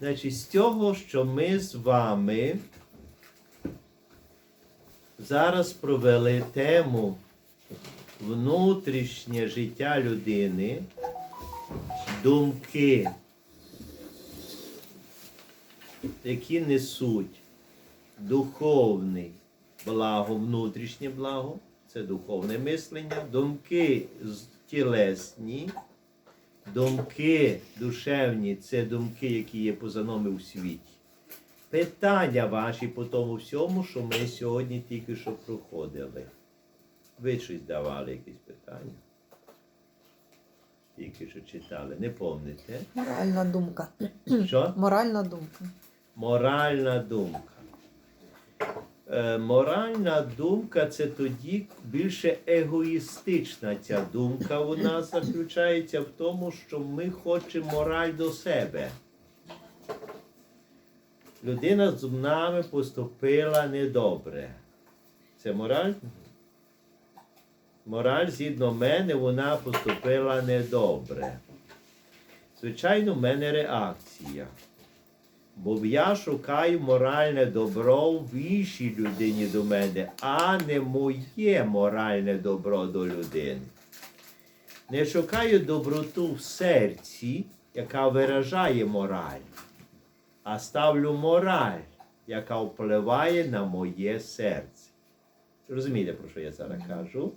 Значить, з цього, що ми з вами зараз провели тему внутрішнє життя людини, думки, які несуть духовний благо, внутрішнє благо, це духовне мислення, думки тілесні, думки душевні це думки, які є поза нами у світі. Питання ваші по тому всьому, що ми сьогодні тільки що проходили. Ви щось давали якісь питання? Тільки що читали, не помните? Моральна думка. Що? Моральна думка. Моральна думка. Е, моральна думка це тоді більше егоїстична ця думка. Вона заключається в тому, що ми хочемо мораль до себе. Людина з нами поступила недобре. Це мораль? Мораль, згідно мене, вона поступила недобре. Звичайно, в мене реакція. Бо я шукаю моральне добро в іншій людині до мене, а не моє моральне добро до людини. Не шукаю доброту в серці, яка виражає мораль, а ставлю мораль, яка впливає на моє серце. Розумієте, про що я зараз кажу?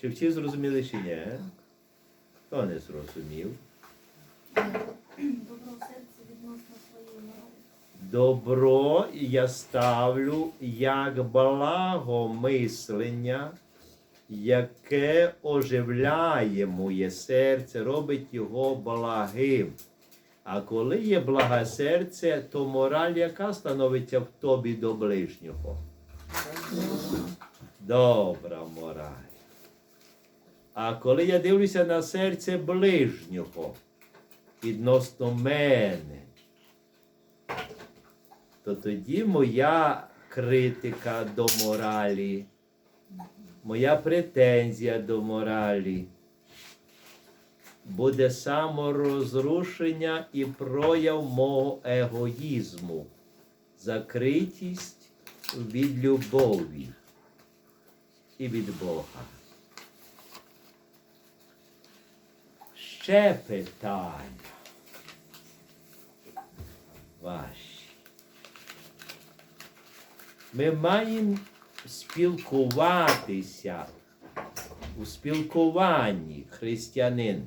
Чи всі зрозуміли, чи ні? Хто не зрозумів? Добро в серці відносно своєї. Добро я ставлю як благомислення, яке оживляє моє серце, робить його благим. А коли є благе серце, то мораль, яка становиться в тобі до ближнього. Добра мораль. А коли я дивлюся на серце ближнього відносно мене, то тоді моя критика до моралі, моя претензія до моралі буде саморозрушення і прояв мого егоїзму, закритість від любові і від Бога. Ще питання ваші. Ми маємо спілкуватися у спілкуванні християнин.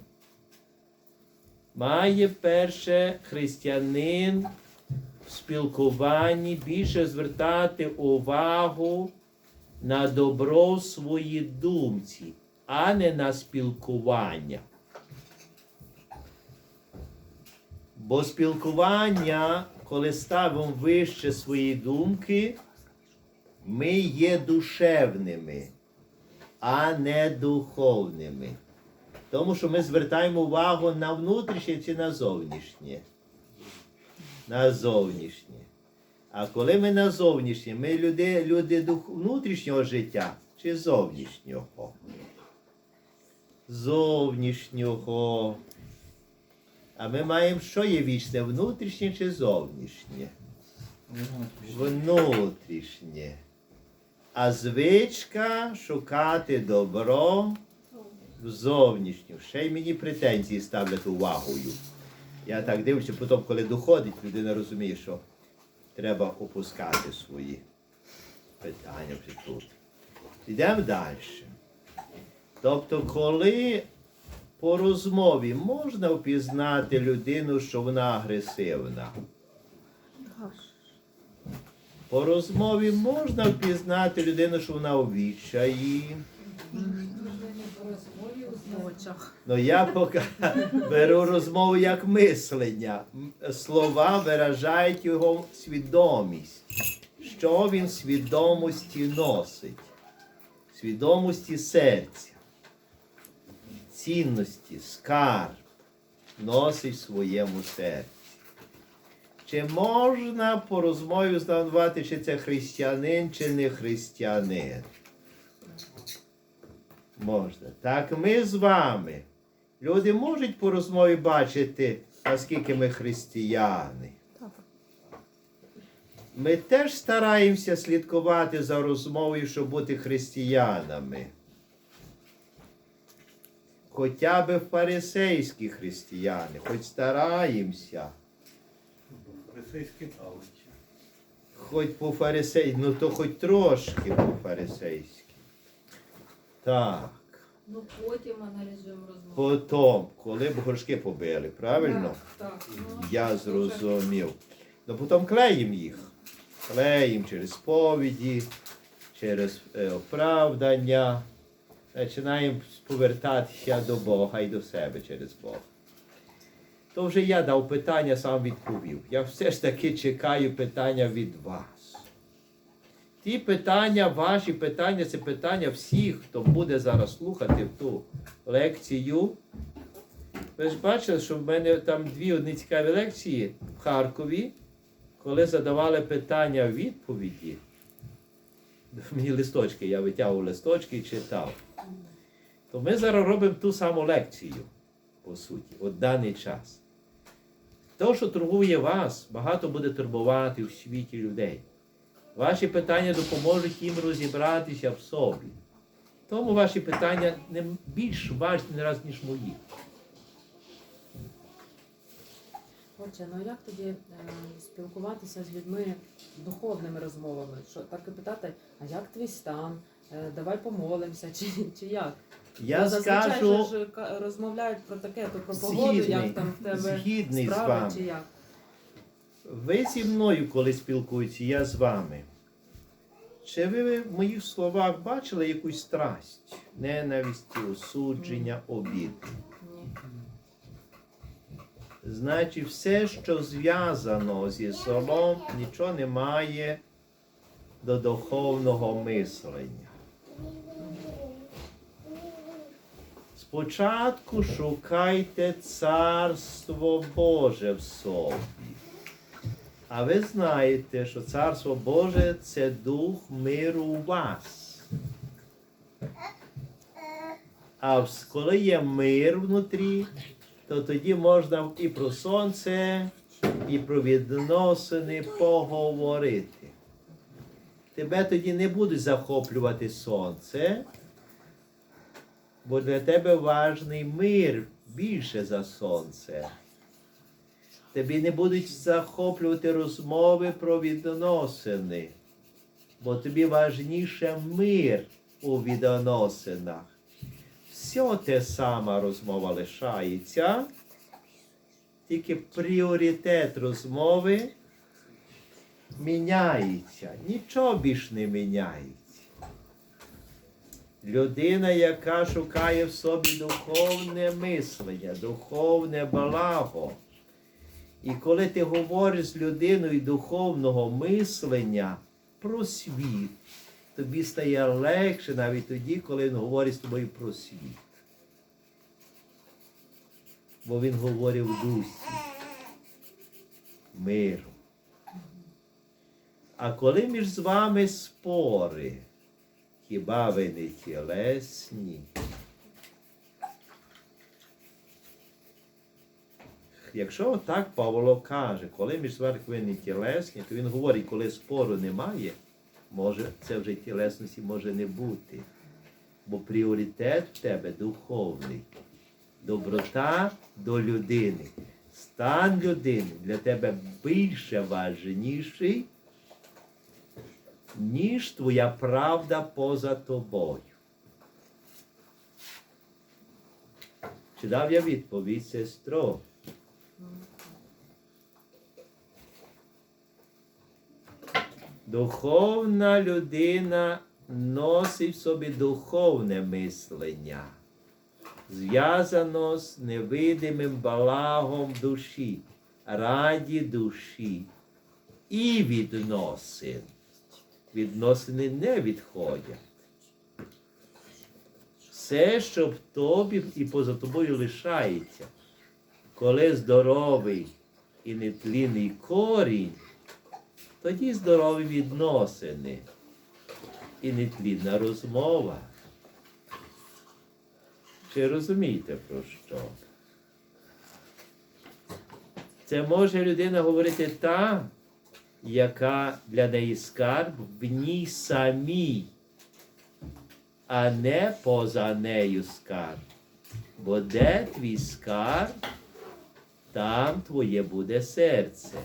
Має перше християнин в спілкуванні більше звертати увагу на добро в своїй думці, а не на спілкування. Бо спілкування, коли ставимо вище свої думки, ми є душевними, а не духовними. Тому що ми звертаємо увагу на внутрішнє чи на зовнішнє. На зовнішнє. А коли ми на зовнішнє, ми люди, люди внутрішнього життя чи зовнішнього? Зовнішнього. А ми маємо, що є вічне, внутрішнє чи зовнішнє? Внутрішнє. А звичка шукати добро в зовнішню. Ще й мені претензії ставлять увагою. Я так дивлюся, потім, коли доходить, людина розуміє, що треба опускати свої питання вже тут. Йдемо далі. Тобто, коли по розмові можна впізнати людину, що вона агресивна. По розмові можна впізнати людину, що вона у відчаї. Ну я поки беру розмову як мислення. Слова виражають його свідомість. Що він свідомості носить? Свідомості серця, цінності, скарб носить в своєму серці. Чи можна по розмові узнавати, чи це християнин, чи не християнин? Можна. Так ми з вами, Люди можуть по розмові бачити, наскільки ми християни. Ми теж стараємося слідкувати за розмовою, щоб бути християнами. Хоча б фарисейські християни, хоч стараємося. Російські таличі. Хоч по фарисей, ну то хоч трошки по фарисейськи. Так. Ну потім аналізуємо розмову. Потім, коли б горшки побили, правильно? Так, так. Ну, Я зрозумів. Ну потім клеїм їх. Клеїм через сповіді, через е, оправдання. Починаємо повертатися до Бога і до себе через Бога. То вже я дав питання, сам відповів. Я все ж таки чекаю питання від вас. Ті питання, ваші питання, це питання всіх, хто буде зараз слухати ту лекцію. Ви ж бачили, що в мене там дві одні цікаві лекції в Харкові, коли задавали питання відповіді. Мені листочки, я витягував листочки і читав. То ми зараз робимо ту саму лекцію, по суті, от даний час. То, що турбує вас, багато буде турбувати в світі людей. Ваші питання допоможуть їм розібратися в собі. Тому ваші питання не більш важні раз, ніж мої. Отже, ну як тоді е, спілкуватися з людьми духовними розмовами? Що так і питати, а як твій стан? Е, давай помолимося, чи, чи як? Я Бо зазвичай скажу, ж розмовляють про таке, то про погоду, згідний, як там в тебе згідний з вами. чи як? Ви зі мною, коли спілкуєтеся, я з вами. Чи ви в моїх словах бачили якусь страсть, ненависть, осудження, обід? Ні. Значить, все, що зв'язано зі злом, нічого не має до духовного мислення. Спочатку шукайте Царство Боже в собі. А ви знаєте, що Царство Боже це дух миру у вас. А коли є мир внутрі, то тоді можна і про сонце, і про відносини поговорити. Тебе тоді не будуть захоплювати сонце, бо для тебе важний мир більше за сонце. Тобі не будуть захоплювати розмови про відносини, бо тобі важніше мир у відносинах. Все те сама розмова лишається, тільки пріоритет розмови міняється. Нічого більш не міняється. Людина, яка шукає в собі духовне мислення, духовне благо. І коли ти говориш з людиною духовного мислення про світ, тобі стає легше навіть тоді, коли він говорить з тобою про світ. Бо він говорить в дусі миру. А коли між з вами спори, хіба ви не тілесні? Якщо так Павло каже, коли між не тілесні, то він говорить, коли спору немає, може це вже тілесності може не бути. Бо пріоритет в тебе духовний. Доброта до людини. Стан людини для тебе більше важніший, ніж твоя правда поза тобою. Чи дав я відповідь, сестро? Духовна людина носить в собі духовне мислення, зв'язано з невидимим балагом душі, раді душі і відносин. Відносини не відходять. Все, що в тобі і поза тобою лишається, коли здоровий і нетлінний корінь, тоді здорові відносини і нетлінна розмова. Чи розумієте про що? Це може людина говорити та, яка для неї скарб в ній самій, а не поза нею скарб. Бо де твій скарб, там твоє буде серце.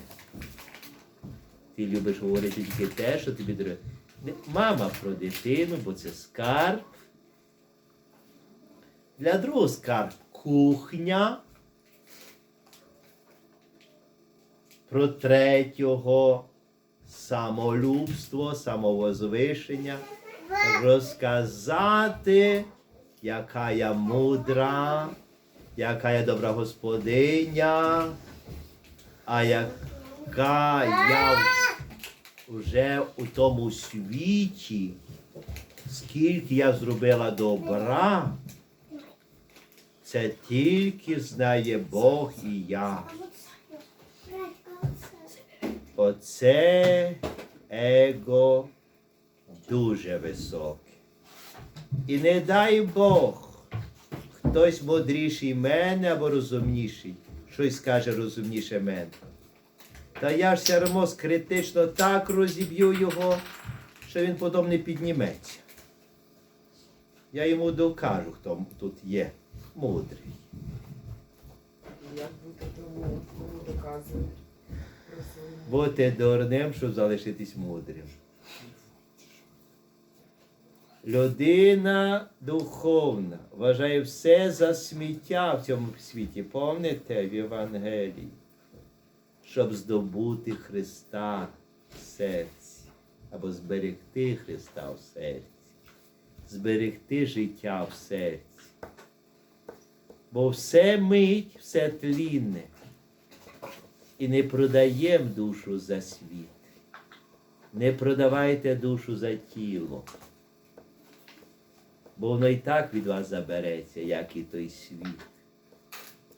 Ти любиш говорити тільки те, що тобі дороге. Мама про дитину, бо це скарб. Для другого скарб кухня. Про третього самолюбство, самовозвишення. Розказати, яка я мудра, яка я добра господиня, а яка я вже у тому світі, скільки я зробила добра, це тільки знає Бог і я. Оце его дуже високе. І не дай Бог, хтось мудріший мене або розумніший, щось скаже розумніше мене. Та я ж все одно критично так розіб'ю його, що він потім не підніметься. Я йому докажу, хто тут є мудрий. Як бути тому, свою Бути дурним, щоб залишитись мудрим. Людина духовна вважає все за сміття в цьому світі. Помните в Євангелії, щоб здобути Христа в серці або зберегти Христа в серці, зберегти життя в серці. Бо все мить, все тлінне і не продаємо душу за світ. Не продавайте душу за тіло. Бо воно і так від вас забереться, як і той світ.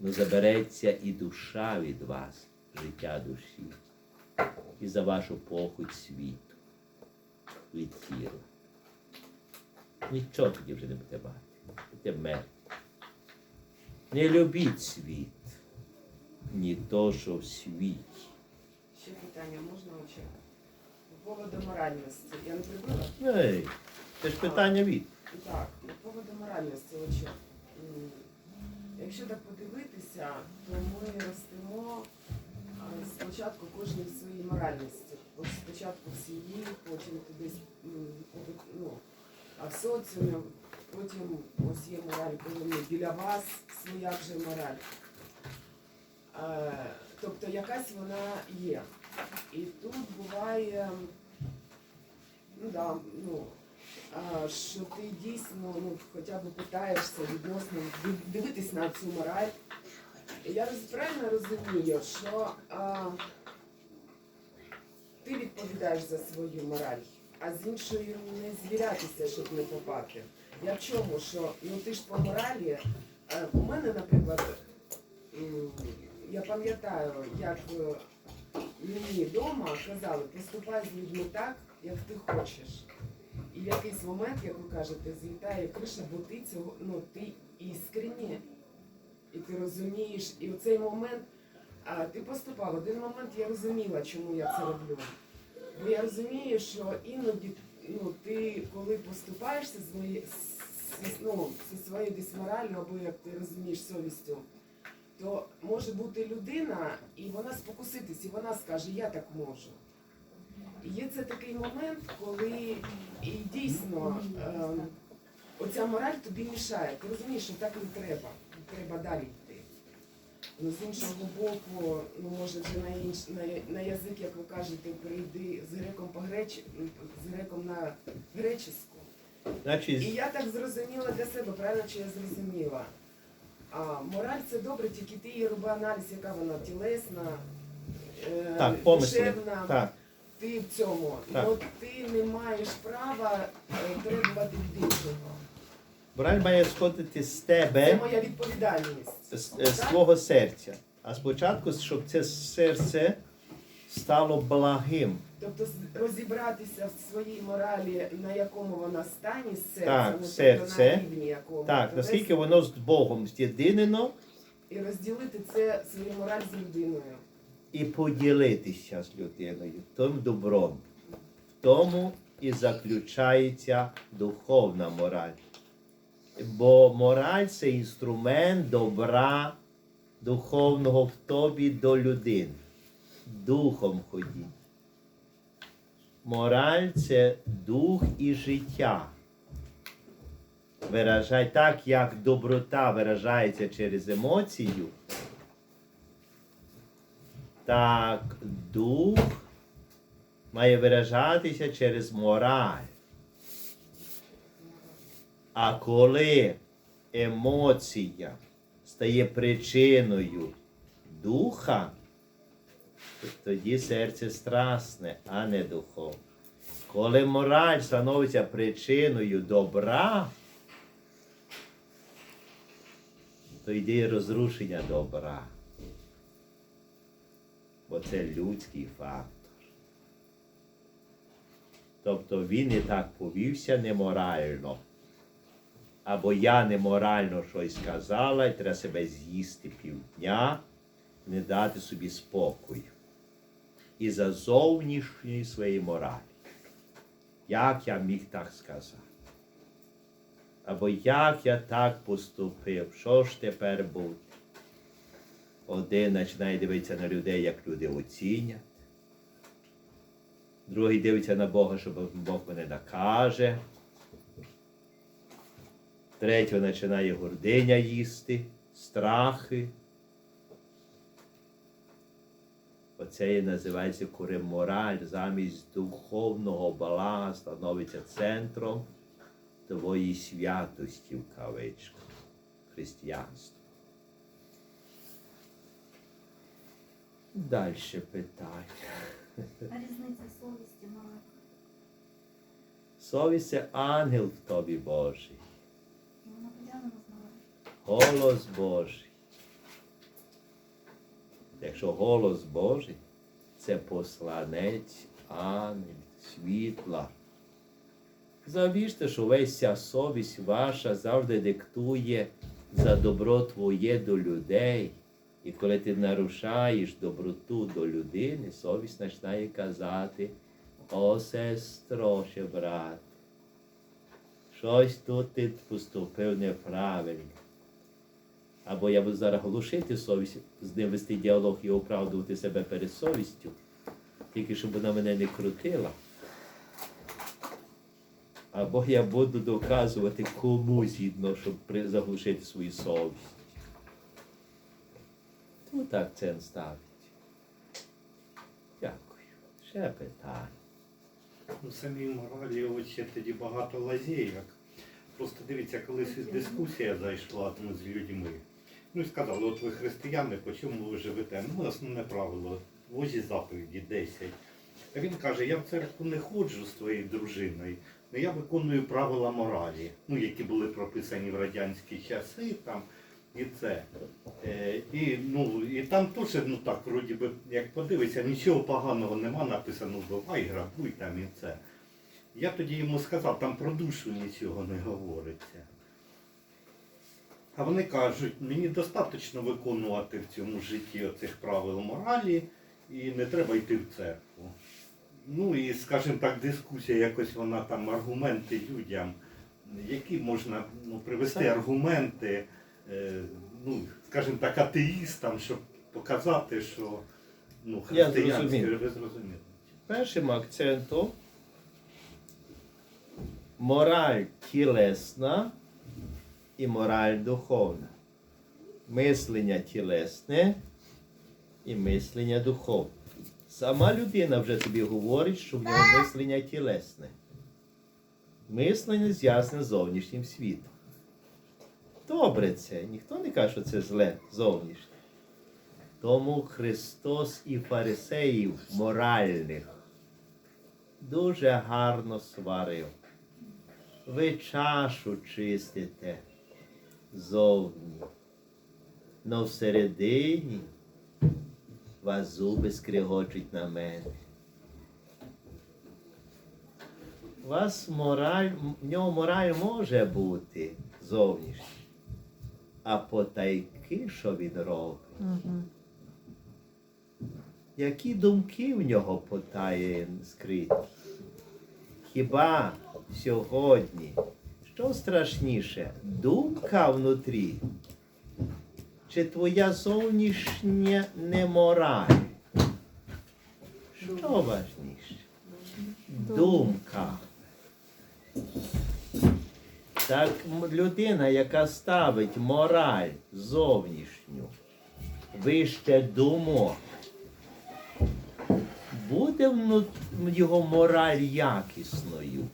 Ну забереться і душа від вас, життя душі, і за вашу похоть світу від тіла. Нічого тоді вже не будете мати. Будете мертві. Не любіть світ ні то, що в світі. Ще питання можна очі? По поводу моральності. Я не прибила? Ей, це ж питання від. Так, по поводу моральності очі. Якщо так подивитися, то ми ростемо спочатку кожен в своїй моральності. Ось спочатку в сім'ї, потім побут- ну, а в соціумі, потім ось є мораль, коли біля вас своя вже мораль. Е, Тобто якась вона є. І тут буває, ну да, ну, що ти дійсно ну, хоча б питаєшся відносно див- дивитись на цю мораль. Я правильно розумію, що а, ти відповідаєш за свою мораль, а з іншою не звірятися, щоб не попати. Я в чому? Що ну ти ж по моралі. е, У мене, наприклад, я пам'ятаю, як е, мені вдома казали, поступай з людьми так, як ти хочеш. І в якийсь момент, як ви кажете, злітає криша, бо ти цього, ну ти іскренні. І ти розумієш, і в цей момент а, ти поступав. Один момент я розуміла, чому я це роблю. Бо я розумію, що іноді ну, ти, коли поступаєшся з, мої, ну, своєю десь моралью, або як ти розумієш совістю, то може бути людина, і вона спокуситись, і вона скаже, я так можу. І є це такий момент, коли і дійсно е, оця мораль тобі мішає. Ти розумієш, що так не треба, треба далі йти. Ну, з іншого боку, ну може вже на, інш, на, на язик, як ви кажете, перейди з греком по греч, з греком на греческу. І я так зрозуміла для себе, правильно чи я зрозуміла. А, мораль це добре, тільки ти її роби аналіз, яка вона тілесна, е, так, помисли. душевна. Так. Ти в цьому. Так. Ну ти не маєш права е, требувати від іншого. Мораль має сходити з Це тебе, моя відповідальність. з, з Так? твого серця. А спочатку, щоб це серце стало благим. Тобто розібратися в своїй моралі, на якому вона стані з серцем, Так, ну, тобто серце. на рівні якого Так, довести наскільки воно з Богом з'єдинено, і розділити це свою мораль з людиною. і поділитися з людиною тим добром. В тому і заключається духовна мораль. Бо мораль це інструмент добра духовного в тобі до людини. Духом ходіть. Мораль це дух і життя. Виражай так, як доброта виражається через емоцію, так дух має виражатися через мораль. А коли емоція стає причиною духа, тоді серце страсне, а не духовне. Коли мораль становиться причиною добра, то йде розрушення добра. Бо це людський фактор. Тобто він і так повівся неморально. Або я неморально щось сказала, і треба себе з'їсти півдня, не дати собі спокою. І за зовнішньої своєї моралі. Як я міг так сказати? Або як я так поступив? Що ж тепер буде? Один починає дивитися на людей, як люди оцінять. Другий дивиться на Бога, щоб Бог мене накаже. Третього починає гординя їсти, страхи. Оце і називається коли мораль замість духовного блага становиться центром твоєї святості в кавичку християнства. Далі питання. А різниця совісті мала. Совість це ангел в тобі Божий, голос Божий. Якщо голос Божий, це посланець ангел, світла. Завіжте, що весь ця совість ваша завжди диктує за добро твоє до людей. І коли ти нарушаєш доброту до людини, совість починає казати, о сестро, ще брат, щось тут ти поступив неправильно. Або я буду зараз глушити совість, з ним вести діалог і оправдувати себе перед совістю, тільки щоб вона мене не крутила. Або я буду доказувати кому згідно, щоб заглушити свою совість. Тому так це ставить. Дякую. Ще питання. У самій моралі ще тоді багато лазєйок. Просто дивіться, колись дискусія зайшла ну, з людьми. Ну і сказали, от ви християни, по чому ви живете? Ну, основне правило, возі заповіді 10. А він каже, я в церкву не ходжу з твоєю дружиною, але я виконую правила моралі, ну, які були прописані в радянські часи там. І це. Е, і, ну, і там теж, ну так, вроді би, як подивишся, нічого поганого нема написано, вбивай, грабуй там і це. Я тоді йому сказав, там про душу нічого не говориться. А вони кажуть, мені достатньо виконувати в цьому житті оцих правил моралі і не треба йти в церкву. Ну і, скажімо так, дискусія, якось вона там аргументи людям, які можна ну, привести аргументи, е, ну, скажімо так, атеїстам, щоб показати, що ну, зрозумів. ви зрозуміли. Першим акцентом мораль тілесна і мораль духовна. Мислення тілесне і мислення духовне. Сама людина вже тобі говорить, що в нього мислення тілесне. Мислення з'ясне зовнішнім світом. Добре це, ніхто не каже, що це зле зовнішнє. Тому Христос і фарисеїв моральних дуже гарно сварив. Ви чашу чистите зовні, но всередині вас зуби скригочуть на мене. У вас мораль, в нього мораль може бути зовнішня, а потайки, що він робить, Угу. які думки в нього потає скриті? Хіба сьогодні що страшніше? Думка внутрі? Чи твоя зовнішня немораль? Що важніше? Думка. Так людина, яка ставить мораль зовнішню, вище думок, буде його мораль якісною.